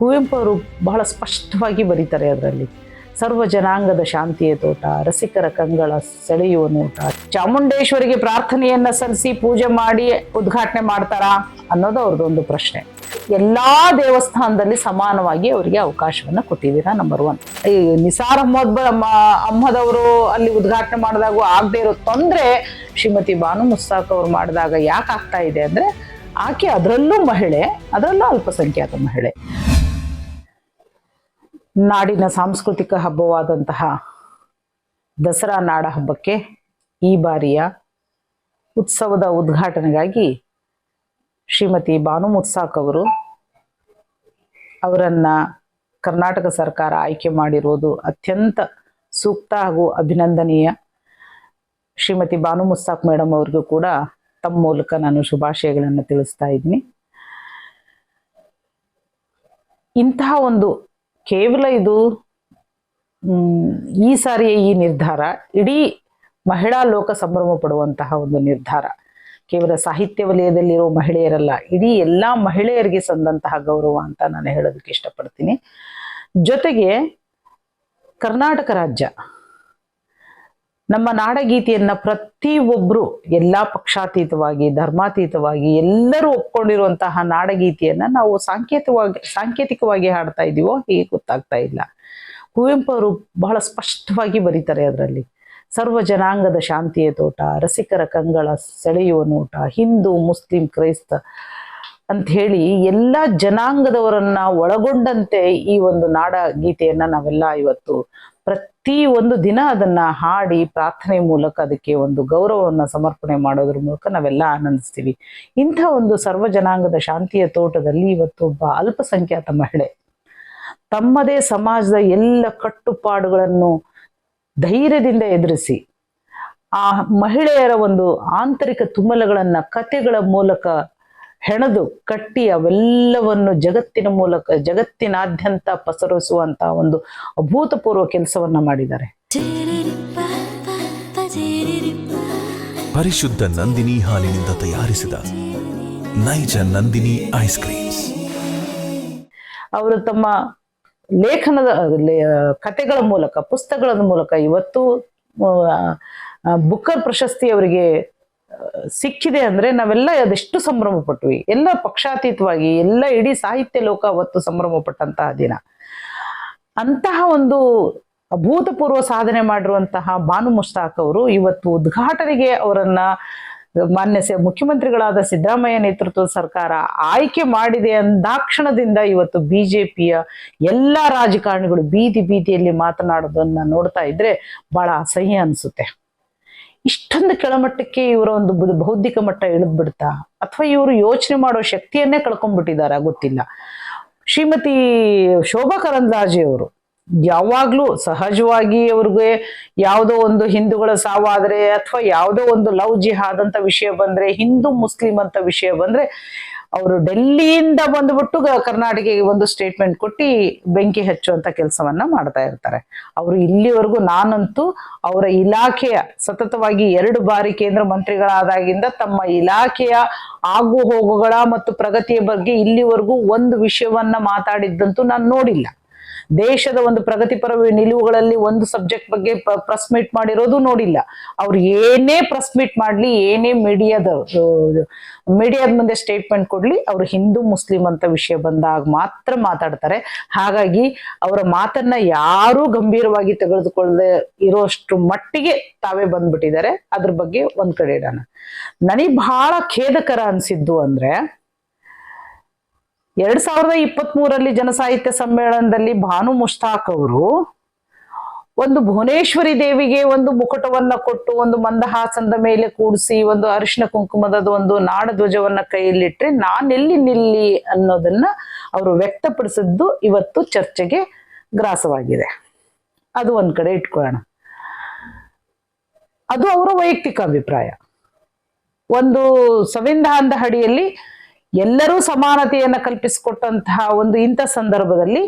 ಕುವೆಂಪು ಅವರು ಬಹಳ ಸ್ಪಷ್ಟವಾಗಿ ಬರೀತಾರೆ ಅದರಲ್ಲಿ. ಸರ್ವ ಜನಾಂಗದ ಶಾಂತಿಯ ತೋಟ, ರಸಿಕರ ಕಂಗಳ ಸೆಳೆಯುವ ನೋಟ, ಚಾಮುಂಡೇಶ್ವರಿಗೆ ಪ್ರಾರ್ಥನೆಯನ್ನ ಸಲ್ಲಿಸಿ ಪೂಜೆ ಮಾಡಿ ಉದ್ಘಾಟನೆ ಮಾಡ್ತಾರಾ ಅನ್ನೋದು ಅವ್ರದ್ದೊಂದು ಪ್ರಶ್ನೆ. ಎಲ್ಲಾ ದೇವಸ್ಥಾನದಲ್ಲಿ ಸಮಾನವಾಗಿ ಅವರಿಗೆ ಅವಕಾಶವನ್ನ ಕೊಟ್ಟಿದ್ದೀರಾ ನಂಬರ್ ಒನ್ ಈ ನಿಸಾರ್ ಅಹ್ಮದ್ ಅವರು ಅಲ್ಲಿ ಉದ್ಘಾಟನೆ ಮಾಡಿದಾಗ ಆಗದೆ ಇರೋ ತೊಂದರೆ ಶ್ರೀಮತಿ ಬಾನು ಮುಸ್ತಾಕ್ ಅವ್ರು ಮಾಡಿದಾಗ ಯಾಕೆ ಆಗ್ತಾ ಇದೆ ಅಂದ್ರೆ, ಆಕೆ ಅದರಲ್ಲೂ ಮಹಿಳೆ, ಅದರಲ್ಲೂ ಅಲ್ಪಸಂಖ್ಯಾತ ಮಹಿಳೆ. ನಾಡಿನ ಸಾಂಸ್ಕೃತಿಕ ಹಬ್ಬವಾದಂತಹ ದಸರಾ ನಾಡ ಹಬ್ಬಕ್ಕೆ ಈ ಬಾರಿಯ ಉತ್ಸವದ ಉದ್ಘಾಟನೆಗಾಗಿ ಶ್ರೀಮತಿ ಬಾನು ಮುತ್ಸಾಕ್ ಅವರು ಅವರನ್ನ ಕರ್ನಾಟಕ ಸರ್ಕಾರ ಆಯ್ಕೆ ಮಾಡಿರುವುದು ಅತ್ಯಂತ ಸೂಕ್ತ ಹಾಗೂ ಅಭಿನಂದನೀಯ. ಶ್ರೀಮತಿ ಬಾನು ಮುಸ್ತಾಕ್ ಮೇಡಮ್ ಅವ್ರಿಗೂ ಕೂಡ ತಮ್ಮ ಮೂಲಕ ನಾನು ಶುಭಾಶಯಗಳನ್ನು ತಿಳಿಸ್ತಾ ಇದ್ದೀನಿ. ಇಂತಹ ಒಂದು ಕೇವಲ ಇದು ಈ ಸಾರಿಯ ಈ ನಿರ್ಧಾರ. ಇಡೀ ಮಹಿಳಾ ಲೋಕ ಸಂಭ್ರಮ ಪಡುವಂತಹ ಒಂದು ನಿರ್ಧಾರ. ಕೇವಲ ಸಾಹಿತ್ಯ ವಲಯದಲ್ಲಿರೋ ಮಹಿಳೆಯರಲ್ಲ, ಇಡೀ ಎಲ್ಲಾ ಮಹಿಳೆಯರಿಗೆ ಸಂದಂತಹ ಗೌರವ ಅಂತ ನಾನು ಹೇಳೋದಕ್ಕೆ ಇಷ್ಟಪಡ್ತೀನಿ. ಜೊತೆಗೆ ಕರ್ನಾಟಕ ರಾಜ್ಯ. ನಮ್ಮ ನಾಡಗೀತೆಯನ್ನ ಪ್ರತಿಯೊಬ್ಬರು ಎಲ್ಲಾ ಪಕ್ಷಾತೀತವಾಗಿ, ಧರ್ಮಾತೀತವಾಗಿ ಎಲ್ಲರೂ ಒಪ್ಕೊಂಡಿರುವಂತಹ ನಾಡಗೀತೆಯನ್ನ ನಾವು ಸಾಂಕೇತಿಕವಾಗಿ ಸಾಂಕೇತಿಕವಾಗಿ ಹಾಡ್ತಾ ಇದೀವೋ ಹೀಗೆ ಗೊತ್ತಾಗ್ತಾ ಇಲ್ಲ. ಕುವೆಂಪು ಅವರು ಬಹಳ ಸ್ಪಷ್ಟವಾಗಿ ಬರೀತಾರೆ ಅದರಲ್ಲಿ. ಸರ್ವ ಜನಾಂಗದ ಶಾಂತಿಯ ತೋಟ, ರಸಿಕರ ಕಂಗಳ ಸೆಳೆಯುವ ನೋಟ, ಹಿಂದೂ, ಮುಸ್ಲಿಂ, ಕ್ರೈಸ್ತ ಅಂತ ಹೇಳಿ ಎಲ್ಲ ಜನಾಂಗದವರನ್ನ ಒಳಗೊಂಡಂತೆ ಈ ಒಂದು ನಾಡ ಗೀತೆಯನ್ನ ನಾವೆಲ್ಲ ಇವತ್ತು ಪ್ರತಿ ಒಂದು ದಿನ ಅದನ್ನ ಹಾಡಿ ಪ್ರಾರ್ಥನೆ ಮೂಲಕ ಅದಕ್ಕೆ ಒಂದು ಗೌರವವನ್ನು ಸಮರ್ಪಣೆ ಮಾಡೋದ್ರ ಮೂಲಕ ನಾವೆಲ್ಲ ಆನಂದಿಸ್ತೀವಿ. ಇಂಥ ಒಂದು ಸರ್ವ ಜನಾಂಗದ ಶಾಂತಿಯ ತೋಟದಲ್ಲಿ ಇವತ್ತು ಒಬ್ಬ ಅಲ್ಪಸಂಖ್ಯಾತ ಮಹಿಳೆ ತಮ್ಮದೇ ಸಮಾಜದ ಎಲ್ಲ ಕಟ್ಟುಪಾಡುಗಳನ್ನು ಧೈರ್ಯದಿಂದ ಎದುರಿಸಿ, ಆ ಮಹಿಳೆಯರ ಒಂದು ಆಂತರಿಕ ತುಮಲಗಳನ್ನ ಕತೆಗಳ ಮೂಲಕ ಹೆಣೆದು ಕಟ್ಟಿ ಅವೆಲ್ಲವನ್ನು ಜಗತ್ತಿನ ಮೂಲಕ ಜಗತ್ತಿನಾದ್ಯಂತ ಪಸರಿಸುವಂತ ಒಂದು ಅಭೂತಪೂರ್ವ ಕೆಲಸವನ್ನ ಮಾಡಿದ್ದಾರೆ. ಪರಿಶುದ್ಧ ನಂದಿನಿ ಹಾಲಿನಿಂದ ತಯಾರಿಸಿದ ನೈಜ ನಂದಿನಿ ಐಸ್ ಕ್ರೀಮ್ಸ್. ಅವರು ತಮ್ಮ ಲೇಖನದ ಕತೆಗಳ ಮೂಲಕ ಪುಸ್ತಕಗಳ ಮೂಲಕ ಇವತ್ತು ಬುಕ್ಕರ್ ಪ್ರಶಸ್ತಿ ಅವರಿಗೆ ಸಿಕ್ಕಿದೆ ಅಂದ್ರೆ ನಾವೆಲ್ಲ ಅದೆಷ್ಟು ಸಂಭ್ರಮ ಪಟ್ವಿ ಎಲ್ಲ ಪಕ್ಷಾತೀತವಾಗಿ, ಎಲ್ಲ ಇಡೀ ಸಾಹಿತ್ಯ ಲೋಕ ಅವತ್ತು ಸಂಭ್ರಮ ಪಟ್ಟಂತಹ ದಿನ. ಅಂತಹ ಒಂದು ಅಭೂತಪೂರ್ವ ಸಾಧನೆ ಮಾಡಿರುವಂತಹ ಬಾನು ಮುಷ್ತಾಕ್ ಅವರು ಇವತ್ತು ಉದ್ಘಾಟನೆಗೆ ಅವರನ್ನ ಮಾನ್ಯ ಮುಖ್ಯಮಂತ್ರಿಗಳಾದ ಸಿದ್ದರಾಮಯ್ಯ ನೇತೃತ್ವದ ಸರ್ಕಾರ ಆಯ್ಕೆ ಮಾಡಿದೆ ಅಂದಾಕ್ಷಣದಿಂದ ಇವತ್ತು ಬಿಜೆಪಿಯ ಎಲ್ಲ ರಾಜಕಾರಣಿಗಳು ಬೀದಿ ಬೀದಿಯಲ್ಲಿ ಮಾತನಾಡೋದನ್ನ ನೋಡ್ತಾ ಇದ್ರೆ ಬಹಳ ಅಸಹ್ಯ ಅನಿಸುತ್ತೆ. ಇಷ್ಟೊಂದು ಕೆಳಮಟ್ಟಕ್ಕೆ ಇವರ ಒಂದು ಬೌದ್ಧಿಕ ಮಟ್ಟ ಇಳಿದ್ಬಿಡ್ತಾ, ಅಥವಾ ಇವರು ಯೋಚನೆ ಮಾಡೋ ಶಕ್ತಿಯನ್ನೇ ಕಳ್ಕೊಂಡ್ಬಿಟ್ಟಿದ್ದಾರೆ ಗೊತ್ತಿಲ್ಲ. ಶ್ರೀಮತಿ ಶೋಭಾ ಕರಂದ್ಲಾಜೆ ಅವರು ಯಾವಾಗ್ಲೂ ಸಹಜವಾಗಿ ಅವ್ರಿಗೆ ಯಾವುದೋ ಒಂದು ಹಿಂದೂಗಳ ಸಾವಾದ್ರೆ ಅಥವಾ ಯಾವುದೋ ಒಂದು ಲವ್ ಜಿಹಾದಂತ ವಿಷಯ ಬಂದ್ರೆ, ಹಿಂದೂ ಮುಸ್ಲಿಂ ಅಂತ ವಿಷಯ ಬಂದ್ರೆ ಅವರು ಡೆಲ್ಲಿಯಿಂದ ಬಂದ್ಬಿಟ್ಟು ಕರ್ನಾಟಕಿಗೆ ಒಂದು ಸ್ಟೇಟ್ಮೆಂಟ್ ಕೊಟ್ಟು ಬೆಂಕಿ ಹಚ್ಚುವಂತ ಕೆಲಸವನ್ನ ಮಾಡ್ತಾ ಇರ್ತಾರೆ. ಅವರು ಇಲ್ಲಿವರೆಗೂ ನಾನಂತೂ ಅವರ ಇಲಾಖೆಯ ಸತತವಾಗಿ ಎರಡು ಬಾರಿ ಕೇಂದ್ರ ಮಂತ್ರಿಗಳಾದಾಗಿಂದ ತಮ್ಮ ಇಲಾಖೆಯ ಆಗು ಹೋಗುಗಳ ಮತ್ತು ಪ್ರಗತಿಯ ಬಗ್ಗೆ ಇಲ್ಲಿವರೆಗೂ ಒಂದು ವಿಷಯವನ್ನ ಮಾತಾಡಿದ್ದಂತೂ ನಾನು ನೋಡಿಲ್ಲ. ದೇಶದ ಒಂದು ಪ್ರಗತಿಪರ ನಿಲುವುಗಳಲ್ಲಿ ಒಂದು ಸಬ್ಜೆಕ್ಟ್ ಬಗ್ಗೆ ಪ್ರೆಸ್ ಮೀಟ್ ಮಾಡಿರೋದು ನೋಡಿಲ್ಲ. ಅವ್ರು ಏನೇ ಪ್ರೆಸ್ ಮೀಟ್ ಮಾಡ್ಲಿ, ಏನೇ ಮೀಡಿಯಾದ ಮೀಡಿಯಾದ ಮುಂದೆ ಸ್ಟೇಟ್ಮೆಂಟ್ ಕೊಡ್ಲಿ, ಅವರು ಹಿಂದೂ, ಮುಸ್ಲಿಂ ಅಂತ ವಿಷಯ ಬಂದಾಗ ಮಾತ್ರ ಮಾತಾಡ್ತಾರೆ. ಹಾಗಾಗಿ ಅವರ ಮಾತನ್ನ ಯಾರೂ ಗಂಭೀರವಾಗಿ ತೆಗೆದುಕೊಳ್ಳದೆ ಇರೋಷ್ಟು ಮಟ್ಟಿಗೆ ತಾವೇ ಬಂದ್ಬಿಟ್ಟಿದ್ದಾರೆ. ಅದ್ರ ಬಗ್ಗೆ ಒಂದ್ ಕಡೆ ಇಡೋಣ. ನನಗೆ ಬಹಳ ಖೇದಕರ ಅನ್ಸಿದ್ದು ಅಂದ್ರೆ ಎರಡ್ ಸಾವಿರದ ಇಪ್ಪತ್ತ್ ಮೂರಲ್ಲಿ ಜನಸಾಹಿತ್ಯ ಸಮ್ಮೇಳನದಲ್ಲಿ ಭಾನು ಮುಷ್ತಾಕ್ ಅವರು ಒಂದು ಭುವನೇಶ್ವರಿ ದೇವಿಗೆ ಒಂದು ಮುಕುಟವನ್ನ ಕೊಟ್ಟು, ಒಂದು ಮಂದಹಾಸನದ ಮೇಲೆ ಕೂಡಿಸಿ, ಒಂದು ಅರಿಶಿನ ಕುಂಕುಮದ ಒಂದು ನಾಡಧ್ವಜವನ್ನ ಕೈಯಲ್ಲಿಟ್ರೆ ನಾನೆಲ್ಲಿ ನಿಲ್ಲಿ ಅನ್ನೋದನ್ನ ಅವರು ವ್ಯಕ್ತಪಡಿಸಿದ್ದು ಇವತ್ತು ಚರ್ಚೆಗೆ ಗ್ರಾಸವಾಗಿದೆ. ಅದು ಒಂದ್ ಕಡೆ ಇಟ್ಕೊಳ್ಳೋಣ. ಅದು ಅವರ ವೈಯಕ್ತಿಕ ಅಭಿಪ್ರಾಯ. ಒಂದು ಸಂವಿಧಾನದ ಅಡಿಯಲ್ಲಿ ಎಲ್ಲರೂ ಸಮಾನತೆಯನ್ನು ಕಲ್ಪಿಸಿಕೊಟ್ಟಂತಹ ಒಂದು ಇಂಥ ಸಂದರ್ಭದಲ್ಲಿ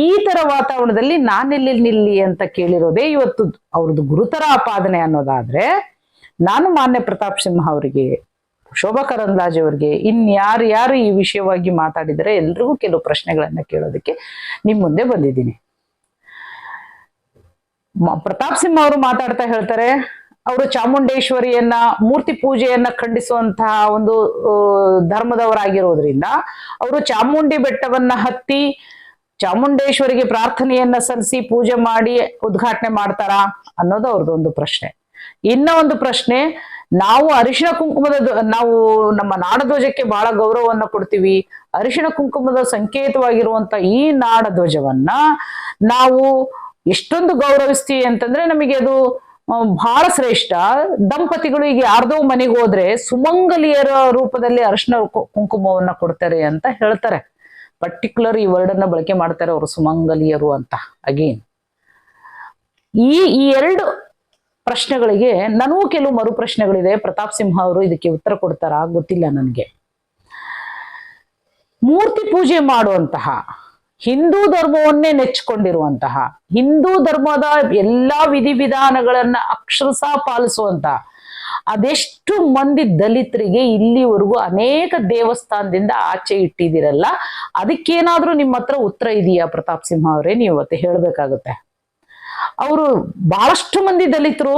ಈ ತರ ವಾತಾವರಣದಲ್ಲಿ ನಾನೆಲ್ಲಿ ನಿಲ್ಲಿ ಅಂತ ಕೇಳಿರೋದೇ ಇವತ್ತು ಅವ್ರದ್ದು ಗುರುತರ ಆಪಾದನೆ ಅನ್ನೋದಾದ್ರೆ ನಾನು ಮಾನ್ಯ ಪ್ರತಾಪ್ ಸಿಂಹ ಅವರಿಗೆ, ಶೋಭಾ ಕರಂದ್ಲಾಜೆ ಅವರಿಗೆ, ಇನ್ಯಾರು ಯಾರು ಈ ವಿಷಯವಾಗಿ ಮಾತಾಡಿದರೆ ಎಲ್ರಿಗೂ ಕೆಲವು ಪ್ರಶ್ನೆಗಳನ್ನ ಕೇಳೋದಕ್ಕೆ ನಿಮ್ ಮುಂದೆ ಬಂದಿದ್ದೀನಿ. ಪ್ರತಾಪ್ ಸಿಂಹ ಅವರು ಮಾತಾಡ್ತಾ ಹೇಳ್ತಾರೆ ಅವರು ಚಾಮುಂಡೇಶ್ವರಿಯನ್ನ ಮೂರ್ತಿ ಪೂಜೆಯನ್ನ ಖಂಡಿಸುವಂತಹ ಒಂದು ಧರ್ಮದವರಾಗಿರೋದ್ರಿಂದ ಅವರು ಚಾಮುಂಡಿ ಬೆಟ್ಟವನ್ನ ಹತ್ತಿ ಚಾಮುಂಡೇಶ್ವರಿಗೆ ಪ್ರಾರ್ಥನೆಯನ್ನ ಸಲ್ಲಿಸಿ ಪೂಜೆ ಮಾಡಿ ಉದ್ಘಾಟನೆ ಮಾಡ್ತಾರಾ ಅನ್ನೋದು ಅವ್ರದ್ದೊಂದು ಪ್ರಶ್ನೆ. ಇನ್ನ ಒಂದು ಪ್ರಶ್ನೆ, ನಾವು ಅರಿಶಿಣ ಕುಂಕುಮದ ನಾವು ನಮ್ಮ ನಾಡಧ್ವಜಕ್ಕೆ ಬಹಳ ಗೌರವವನ್ನ ಕೊಡ್ತೀವಿ. ಅರಿಶಿಣ ಕುಂಕುಮದ ಸಂಕೇತವಾಗಿರುವಂತ ಈ ನಾಡಧ್ವಜವನ್ನ ನಾವು ಎಷ್ಟೊಂದು ಗೌರವಿಸ್ತೀವಿ ಅಂತಂದ್ರೆ ನಮಗೆ ಅದು ಬಹಳ ಶ್ರೇಷ್ಠ. ದಂಪತಿಗಳು ಈಗ ಯಾರ್ದೋ ಮನೆಗೆ ಹೋದ್ರೆ ಸುಮಂಗಲಿಯರ ರೂಪದಲ್ಲಿ ಅರಿಶಿಣ ಕು- ಕುಂಕುಮವನ್ನ ಕೊಡ್ತಾರೆ ಅಂತ ಹೇಳ್ತಾರೆ. ಪರ್ಟಿಕ್ಯುಲರ್ ಈ ವರ್ಡ್ ಅನ್ನ ಬಳಕೆ ಮಾಡ್ತಾರೆ ಅವರು ಸುಮಂಗಲಿಯರು ಅಂತ ಅಗೇನ್ ಈ ಈ ಎರಡು ಪ್ರಶ್ನೆಗಳಿಗೆ ನನಗೂ ಕೆಲವು ಮರು ಪ್ರಶ್ನೆಗಳಿದೆ. ಪ್ರತಾಪ್ ಸಿಂಹ ಅವರು ಇದಕ್ಕೆ ಉತ್ತರ ಕೊಡ್ತಾರಾ ಗೊತ್ತಿಲ್ಲ ನನಗೆ. ಮೂರ್ತಿ ಪೂಜೆ ಮಾಡುವಂತಹ ಹಿಂದೂ ಧರ್ಮವನ್ನೇ ನೆಚ್ಚಿಕೊಂಡಿರುವಂತಹ, ಹಿಂದೂ ಧರ್ಮದ ಎಲ್ಲಾ ವಿಧಿವಿಧಾನಗಳನ್ನ ಅಕ್ಷರಶಃ ಪಾಲಿಸುವಂತಹ ಅದೆಷ್ಟು ಮಂದಿ ದಲಿತರಿಗೆ ಇಲ್ಲಿವರೆಗೂ ಅನೇಕ ದೇವಸ್ಥಾನದಿಂದ ಆಚೆ ಇಟ್ಟಿದ್ದೀರಲ್ಲ, ಅದಕ್ಕೇನಾದ್ರೂ ನಿಮ್ಮ ಹತ್ರ ಉತ್ತರ ಇದೆಯಾ ಪ್ರತಾಪ್ ಸಿಂಹ ಅವರೇ? ನೀವು ಅವತ್ತೆ ಹೇಳ್ಬೇಕಾಗುತ್ತೆ. ಅವರು ಬಹಳಷ್ಟು ಮಂದಿ ದಲಿತರು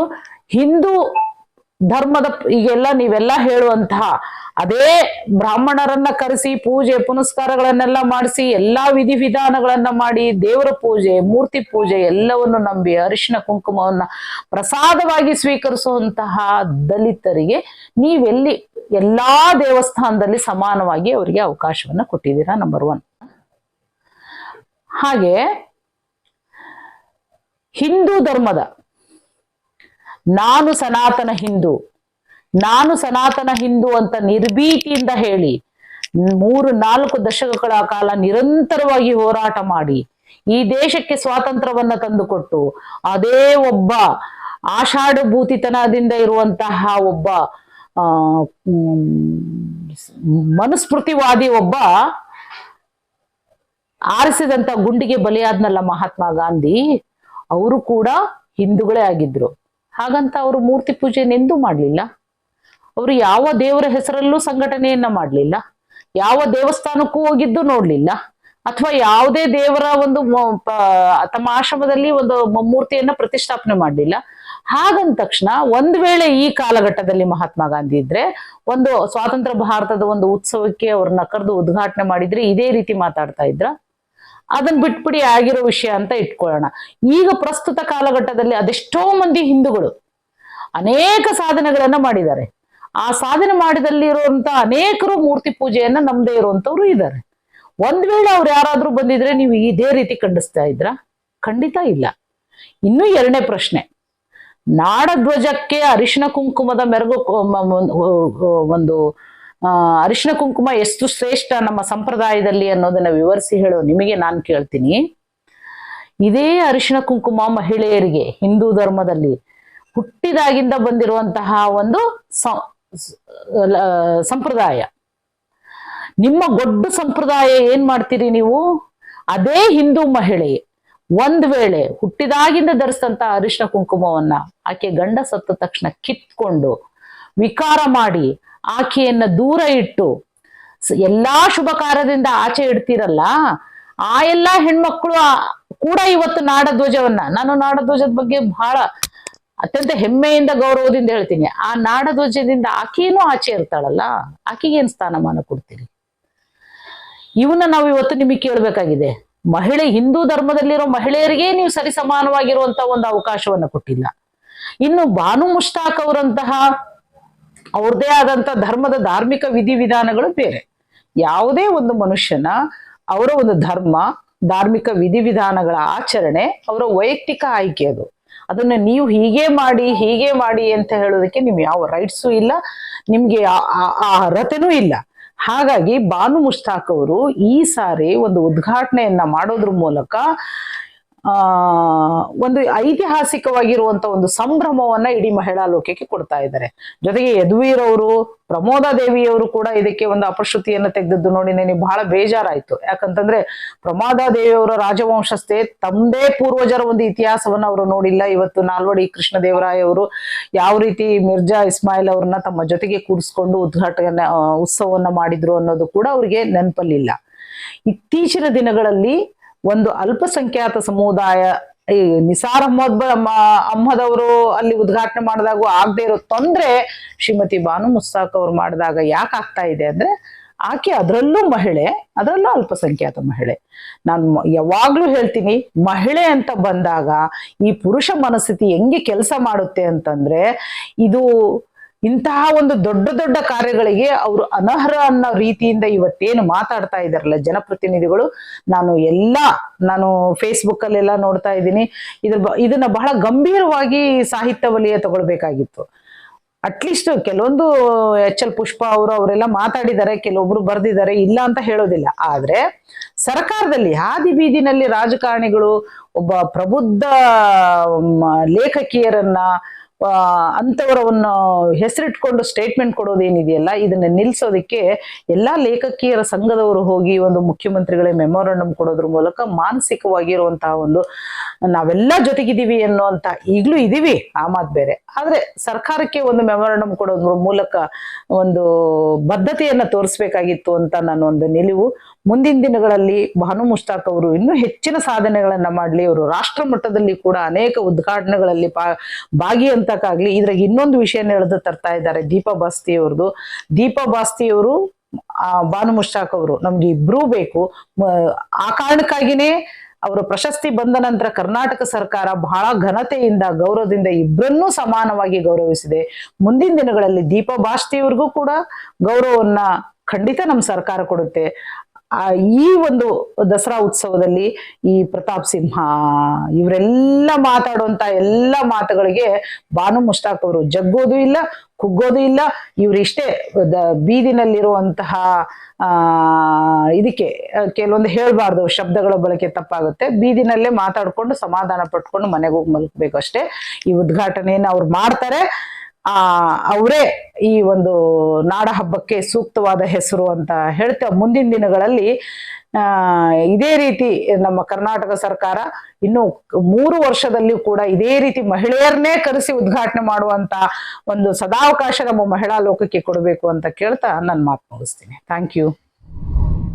ಹಿಂದೂ ಧರ್ಮದ, ಈಗೆಲ್ಲ ನೀವೆಲ್ಲ ಹೇಳುವಂತಹ ಅದೇ ಬ್ರಾಹ್ಮಣರನ್ನ ಕರೆಸಿ ಪೂಜೆ ಪುನಸ್ಕಾರಗಳನ್ನೆಲ್ಲ ಮಾಡಿಸಿ ಎಲ್ಲಾ ವಿಧಿ ವಿಧಾನಗಳನ್ನ ಮಾಡಿ ದೇವರ ಪೂಜೆ, ಮೂರ್ತಿ ಪೂಜೆ ಎಲ್ಲವನ್ನು ನಂಬಿ ಅರಿಶಿನ ಕುಂಕುಮವನ್ನ ಪ್ರಸಾದವಾಗಿ ಸ್ವೀಕರಿಸುವಂತಹ ದಲಿತರಿಗೆ ನೀವೆಲ್ಲಿ ಎಲ್ಲಾ ದೇವಸ್ಥಾನದಲ್ಲಿ ಸಮಾನವಾಗಿ ಅವರಿಗೆ ಅವಕಾಶವನ್ನ ಕೊಟ್ಟಿದ್ದೀರಾ ನಂಬರ್ ಒನ್ ಹಾಗೆ ಹಿಂದೂ ಧರ್ಮದ ನಾನು ಸನಾತನ ಹಿಂದೂ ನಾನು ಸನಾತನ ಹಿಂದೂ ಅಂತ ನಿರ್ಭೀತಿಯಿಂದ ಹೇಳಿ ಮೂರು ನಾಲ್ಕು ದಶಕಗಳ ಕಾಲ ನಿರಂತರವಾಗಿ ಹೋರಾಟ ಮಾಡಿ ಈ ದೇಶಕ್ಕೆ ಸ್ವಾತಂತ್ರ್ಯವನ್ನ ತಂದುಕೊಟ್ಟು ಅದೇ ಒಬ್ಬ ಆಷಾಢಭೂತಿತನದಿಂದ ಇರುವಂತಹ ಒಬ್ಬ, ಆ ಮನುಸ್ಮೃತಿವಾದಿ ಒಬ್ಬ ಆರಿಸಿದಂತ ಗುಂಡಿಗೆ ಬಲಿಯಾದ್ನಲ್ಲ ಮಹಾತ್ಮ ಗಾಂಧಿ, ಅವರು ಕೂಡ ಹಿಂದೂಗಳೇ ಆಗಿದ್ರು. ಹಾಗಂತ ಅವರು ಮೂರ್ತಿ ಪೂಜೆನೆಂದೂ ಮಾಡಲಿಲ್ಲ. ಅವರು ಯಾವ ದೇವರ ಹೆಸರಲ್ಲೂ ಸಂಘಟನೆಯನ್ನ ಮಾಡಲಿಲ್ಲ. ಯಾವ ದೇವಸ್ಥಾನಕ್ಕೂ ಹೋಗಿದ್ದು ನೋಡ್ಲಿಲ್ಲ. ಅಥವಾ ಯಾವುದೇ ದೇವರ ಒಂದು ತಮ್ಮ ಆಶ್ರಮದಲ್ಲಿ ಒಂದು ಮೂರ್ತಿಯನ್ನ ಪ್ರತಿಷ್ಠಾಪನೆ ಮಾಡಲಿಲ್ಲ. ಹಾಗಂದ ತಕ್ಷಣ ಒಂದ್ ವೇಳೆ ಈ ಕಾಲಘಟ್ಟದಲ್ಲಿ ಮಹಾತ್ಮ ಗಾಂಧಿ ಇದ್ರೆ, ಒಂದು ಸ್ವಾತಂತ್ರ್ಯ ಭಾರತದ ಒಂದು ಉತ್ಸವಕ್ಕೆ ಅವ್ರನ್ನ ಕರೆದು ಉದ್ಘಾಟನೆ ಮಾಡಿದ್ರೆ ಇದೇ ರೀತಿ ಮಾತಾಡ್ತಾ ಇದ್ರ. ಅದನ್ನ ಬಿಟ್ಬಿಡಿ ಆಗಿರೋ ವಿಷಯ ಅಂತ ಇಟ್ಕೊಳ್ಳೋಣ. ಈಗ ಪ್ರಸ್ತುತ ಕಾಲಘಟ್ಟದಲ್ಲಿ ಅದೆಷ್ಟೋ ಮಂದಿ ಹಿಂದೂಗಳು ಅನೇಕ ಸಾಧನೆಗಳನ್ನ ಮಾಡಿದ್ದಾರೆ. ಆ ಸಾಧನೆ ಮಾಡಿದಲ್ಲಿ ಇರುವಂತ ಅನೇಕರು ಮೂರ್ತಿ ಪೂಜೆಯನ್ನ ನಮ್ದೇ ಇರುವಂತವ್ರು ಇದ್ದಾರೆ ಒಂದ್ ವೇಳೆ ಅವ್ರು ಯಾರಾದ್ರೂ ಬಂದಿದ್ರೆ ನೀವು ಇದೇ ರೀತಿ ಖಂಡಿಸ್ತಾ ಇದ್ರ? ಖಂಡಿತ ಇಲ್ಲ. ಇನ್ನು ಎರಡನೇ ಪ್ರಶ್ನೆ. ನಾಡಧ್ವಜಕ್ಕೆ ಅರಿಶಿನ ಕುಂಕುಮದ ಮೆರಗು ಒಂದು ಅರಿಶಿನ ಕುಂಕುಮ ಎಷ್ಟು ಶ್ರೇಷ್ಠ ನಮ್ಮ ಸಂಪ್ರದಾಯದಲ್ಲಿ ಅನ್ನೋದನ್ನ ವಿವರಿಸಿ ಹೇಳೋ ನಿಮಗೆ ನಾನು ಕೇಳ್ತೀನಿ. ಇದೇ ಅರಿಶಿನ ಕುಂಕುಮ ಮಹಿಳೆಯರಿಗೆ ಹಿಂದೂ ಧರ್ಮದಲ್ಲಿ ಹುಟ್ಟಿದಾಗಿಂದ ಬಂದಿರುವಂತಹ ಒಂದು ಸಂಪ್ರದಾಯ. ನಿಮ್ಮ ಗೊಡ್ಡು ಸಂಪ್ರದಾಯ ಏನ್ ಮಾಡ್ತೀರಿ ನೀವು? ಅದೇ ಹಿಂದೂ ಮಹಿಳೆ, ಒಂದ್ ವೇಳೆ ಹುಟ್ಟಿದಾಗಿಂದ ಧರಿಸಿದಂತ ಅರಿಶಿನ ಕುಂಕುಮವನ್ನ ಆಕೆ ಗಂಡ ಸತ್ತ ತಕ್ಷಣ ಕಿತ್ಕೊಂಡು ವಿಕಾರ ಮಾಡಿ ಆಕೆಯನ್ನ ದೂರ ಇಟ್ಟು ಎಲ್ಲಾ ಶುಭ ಕಾರ್ಯದಿಂದ ಆಚೆ ಇಡ್ತೀರಲ್ಲ, ಆ ಎಲ್ಲಾ ಹೆಣ್ಮಕ್ಳು ಕೂಡ ಇವತ್ತು ನಾಡಧ್ವಜವನ್ನ, ನಾನು ನಾಡಧ್ವಜದ ಬಗ್ಗೆ ಬಹಳ ಅತ್ಯಂತ ಹೆಮ್ಮೆಯಿಂದ ಗೌರವದಿಂದ ಹೇಳ್ತೀನಿ, ಆ ನಾಡಧ್ವಜದಿಂದ ಆಕೆಯೂ ಆಚೆ ಇರ್ತಾಳಲ್ಲ, ಆಕೆಗೆ ಏನ್ ಸ್ಥಾನಮಾನ ಕೊಡ್ತೀರಿ? ಇವನ್ನ ನಾವು ಇವತ್ತು ನಿಮಗೆ ಕೇಳಬೇಕಾಗಿದೆ, ಮಹಿಳೆ, ಹಿಂದೂ ಧರ್ಮದಲ್ಲಿರೋ ಮಹಿಳೆಯರಿಗೆ ನೀವು ಸರಿ ಸಮಾನವಾಗಿರುವಂತ ಒಂದು ಅವಕಾಶವನ್ನ ಕೊಟ್ಟಿಲ್ಲ. ಇನ್ನು ಬಾನು ಮುಷ್ತಾಕ್ ಅವರಂತಹ ಅವ್ರದೇ ಆದಂತ ಧರ್ಮದ ಧಾರ್ಮಿಕ ವಿಧಿವಿಧಾನಗಳು ಬೇರೆ. ಯಾವುದೇ ಒಂದು ಮನುಷ್ಯನ ಅವರ ಒಂದು ಧರ್ಮ, ಧಾರ್ಮಿಕ ವಿಧಿವಿಧಾನಗಳ ಆಚರಣೆ, ಅವರ ವೈಯಕ್ತಿಕ ಆಯ್ಕೆ ಅದು. ಅದನ್ನ ನೀವು ಹೀಗೆ ಮಾಡಿ ಹೀಗೆ ಮಾಡಿ ಅಂತ ಹೇಳೋದಕ್ಕೆ ನಿಮ್ಗೆ ಯಾವ ರೈಟ್ಸು ಇಲ್ಲ, ನಿಮ್ಗೆ ಆ- ಅರ್ಹತೆನೂ ಇಲ್ಲ. ಹಾಗಾಗಿ ಬಾನು ಮುಷ್ತಾಕ್ ಅವರು ಈ ಸಾರಿ ಒಂದು ಉದ್ಘಾಟನೆಯನ್ನ ಮಾಡೋದ್ರ ಮೂಲಕ ಒಂದು ಐತಿಹಾಸಿಕವಾಗಿರುವಂತ ಒಂದು ಸಂಭ್ರಮವನ್ನ ಇಡೀ ಮಹಿಳಾ ಲೋಕಕ್ಕೆ ಕೊಡ್ತಾ ಇದ್ದಾರೆ. ಜೊತೆಗೆ ಯದುವೀರ್ ಅವರು ಪ್ರಮೋದಾ ದೇವಿಯವರು ಕೂಡ ಇದಕ್ಕೆ ಒಂದು ಅಪಶ್ರುತಿಯನ್ನು ತೆಗೆದದ್ದು ನೋಡಿ ನನಗೆ ಬಹಳ ಬೇಜಾರಾಯ್ತು. ಯಾಕಂತಂದ್ರೆ ಪ್ರಮೋದಾ ದೇವಿಯವರ ರಾಜವಂಶಸ್ಥೆ ತಮ್ಮದೇ ಪೂರ್ವಜರ ಒಂದು ಇತಿಹಾಸವನ್ನ ಅವರು ನೋಡಿಲ್ಲ. ಇವತ್ತು ನಾಲ್ವಡಿ ಕೃಷ್ಣದೇವರಾಯ ಅವರು ಯಾವ ರೀತಿ ಮಿರ್ಜಾ ಇಸ್ಮಾಯಿಲ್ ಅವ್ರನ್ನ ತಮ್ಮ ಜೊತೆಗೆ ಕೂಡಿಸ್ಕೊಂಡು ಉದ್ಘಾಟನೆ ಉತ್ಸವವನ್ನ ಮಾಡಿದ್ರು ಅನ್ನೋದು ಕೂಡ ಅವರಿಗೆ ನೆನಪಲ್ಲಿಲ್ಲ. ಇತ್ತೀಚಿನ ದಿನಗಳಲ್ಲಿ ಒಂದು ಅಲ್ಪಸಂಖ್ಯಾತ ಸಮುದಾಯ, ಈ ನಿಸಾರ್ ಅಹ್ಮದ್ ಅವರು ಅಲ್ಲಿ ಉದ್ಘಾಟನೆ ಮಾಡಿದಾಗ ಆಗದೆ ಇರೋ ತೊಂದರೆ ಶ್ರೀಮತಿ ಬಾನು ಮುಸ್ತಾಕ್ ಅವ್ರು ಮಾಡಿದಾಗ ಯಾಕೆ ಆಗ್ತಾ ಇದೆ ಅಂದ್ರೆ, ಆಕೆ ಅದರಲ್ಲೂ ಮಹಿಳೆ, ಅದರಲ್ಲೂ ಅಲ್ಪಸಂಖ್ಯಾತ ಮಹಿಳೆ. ನಾನು ಯಾವಾಗ್ಲೂ ಹೇಳ್ತೀನಿ, ಮಹಿಳೆ ಅಂತ ಬಂದಾಗ ಈ ಪುರುಷ ಮನಸ್ಥಿತಿ ಹೆಂಗೆ ಕೆಲಸ ಮಾಡುತ್ತೆ ಅಂತಂದ್ರೆ, ಇದು ಇಂತಹ ಒಂದು ದೊಡ್ಡ ದೊಡ್ಡ ಕಾರ್ಯಗಳಿಗೆ ಅವರು ಅನರ್ಹ ಅನ್ನೋ ರೀತಿಯಿಂದ ಇವತ್ತೇನು ಮಾತಾಡ್ತಾ ಇದಾರಲ್ಲ ಜನಪ್ರತಿನಿಧಿಗಳು, ನಾನು ಎಲ್ಲ, ನಾನು ಫೇಸ್ಬುಕ್ ಅಲ್ಲೆಲ್ಲ ನೋಡ್ತಾ ಇದ್ದೀನಿ. ಇದ್ರ ಇದನ್ನ ಬಹಳ ಗಂಭೀರವಾಗಿ ಸಾಹಿತ್ಯ ವಲಯ ತಗೊಳ್ಬೇಕಾಗಿತ್ತು. ಅಟ್ಲೀಸ್ಟ್ ಕೆಲವೊಂದು ಎಚ್ ಎಲ್ ಪುಷ್ಪ ಅವರು ಅವರೆಲ್ಲ ಮಾತಾಡಿದ್ದಾರೆ, ಕೆಲವೊಬ್ರು ಬರ್ದಿದ್ದಾರೆ, ಇಲ್ಲ ಅಂತ ಹೇಳೋದಿಲ್ಲ. ಆದ್ರೆ ಸರ್ಕಾರದಲ್ಲಿ ಹಾದಿ ಬೀದಿನಲ್ಲಿ ರಾಜಕಾರಣಿಗಳು ಒಬ್ಬ ಪ್ರಬುದ್ಧ ಲೇಖಕಿಯರನ್ನ ಆ, ಅಂಥವರವನ್ನು ಹೆಸರಿಟ್ಕೊಂಡು ಸ್ಟೇಟ್ಮೆಂಟ್ ಕೊಡೋದೇನಿದೆಯಲ್ಲ ಇದನ್ನ ನಿಲ್ಸೋದಕ್ಕೆ ಎಲ್ಲಾ ಲೇಖಕಿಯರ ಸಂಘದವರು ಹೋಗಿ ಒಂದು ಮುಖ್ಯಮಂತ್ರಿಗಳಿಗೆ ಮೆಮೊರಂಡಮ್ ಕೊಡೋದ್ರ ಮೂಲಕ ಮಾನಸಿಕವಾಗಿರುವಂತಹ ಒಂದು ನಾವೆಲ್ಲ ಜೊತೆಗಿದ್ದೀವಿ ಅನ್ನುವಂತ ಈಗಲೂ ಇದೀವಿ ಆ ಮಾತು ಬೇರೆ. ಆದ್ರೆ ಸರ್ಕಾರಕ್ಕೆ ಒಂದು ಮೆಮೊರಂಡಮ್ ಕೊಡೋದ್ರ ಮೂಲಕ ಒಂದು ಬದ್ಧತೆಯನ್ನ ತೋರಿಸ್ಬೇಕಾಗಿತ್ತು ಅಂತ ನಾನು ಒಂದು ನಿಲುವು. ಮುಂದಿನ ದಿನಗಳಲ್ಲಿ ಭಾನು ಮುಷ್ತಾಕ್ ಅವರು ಇನ್ನೂ ಹೆಚ್ಚಿನ ಸಾಧನೆಗಳನ್ನ ಮಾಡಲಿ, ಅವರು ರಾಷ್ಟ್ರ ಮಟ್ಟದಲ್ಲಿ ಕೂಡ ಅನೇಕ ಉದ್ಘಾಟನೆಗಳಲ್ಲಿ ಪಾ ಭಾಗಿ ಅಂತಕ್ಕಾಗ್ಲಿ ಇದ್ರಾಗ ಇನ್ನೊಂದು ವಿಷಯನ ಎಳೆದು ತರ್ತಾ ಇದ್ದಾರೆ ದೀಪ ಬಾಸ್ತಿ ಅವ್ರದ್ದು ದೀಪ ಬಾಸ್ತಿ ಅವರು, ಆ, ಭಾನು ಮುಷ್ತಾಕ್ ಅವರು ನಮ್ಗೆ ಇಬ್ರೂ ಬೇಕು. ಆ ಕಾರಣಕ್ಕಾಗಿನೇ ಅವರ ಪ್ರಶಸ್ತಿ ಬಂದ ನಂತರ ಕರ್ನಾಟಕ ಸರ್ಕಾರ ಬಹಳ ಘನತೆಯಿಂದ, ಗೌರವದಿಂದ ಇಬ್ಬರನ್ನೂ ಸಮಾನವಾಗಿ ಗೌರವಿಸಿದೆ. ಮುಂದಿನ ದಿನಗಳಲ್ಲಿ ದೀಪ ಬಾಸ್ತಿಯವ್ರಿಗೂ ಕೂಡ ಗೌರವವನ್ನ ಖಂಡಿತ ನಮ್ಮ ಸರ್ಕಾರ ಕೊಡುತ್ತೆ. ಆ, ಈ ಒಂದು ದಸರಾ ಉತ್ಸವದಲ್ಲಿ ಈ ಪ್ರತಾಪ್ ಸಿಂಹ, ಇವರೆಲ್ಲ ಮಾತಾಡುವಂತ ಎಲ್ಲ ಮಾತುಗಳಿಗೆ ಬಾನು ಮುಷ್ತಾಕ್ ಅವರು ಜಗ್ಗೋದು ಇಲ್ಲ, ಕುಗ್ಗೋದು ಇಲ್ಲ. ಇವರಿಷ್ಟೇ ಬೀದಿನಲ್ಲಿರುವಂತಹ, ಆ, ಇದಕ್ಕೆ, ಕೆಲವೊಂದು ಹೇಳಬಾರ್ದು, ಶಬ್ದಗಳ ಬಳಕೆ ತಪ್ಪಾಗುತ್ತೆ. ಬೀದಿನಲ್ಲೇ ಮಾತಾಡ್ಕೊಂಡು, ಸಮಾಧಾನ ಪಟ್ಕೊಂಡು ಮನೆಗೆ ಹೋಗಿ ಮಲ್ಕಬೇಕು ಅಷ್ಟೇ. ಈ ಉದ್ಘಾಟನೆಯನ್ನು ಅವ್ರು ಮಾಡ್ತಾರೆ. ಆ, ಅವರೇ ಈ ಒಂದು ನಾಡ ಹಬ್ಬಕ್ಕೆ ಸೂಕ್ತವಾದ ಹೆಸರು ಅಂತ ಹೇಳ್ತಾ ಮುಂದಿನ ದಿನಗಳಲ್ಲಿ ಇದೇ ರೀತಿ ನಮ್ಮ ಕರ್ನಾಟಕ ಸರ್ಕಾರ ಇನ್ನು ಮೂರು ವರ್ಷದಲ್ಲಿ ಕೂಡ ಇದೇ ರೀತಿ ಮಹಿಳೆಯರನ್ನೇ ಕರೆಸಿ ಉದ್ಘಾಟನೆ ಮಾಡುವಂತ ಒಂದು ಸದಾವಕಾಶ ನಮ್ಮ ಮಹಿಳಾ ಲೋಕಕ್ಕೆ ಕೊಡಬೇಕು ಅಂತ ಕೇಳ್ತಾ ನನ್ನ ಮಾತು ಮುಗಿಸ್ತೀನಿ. Thank you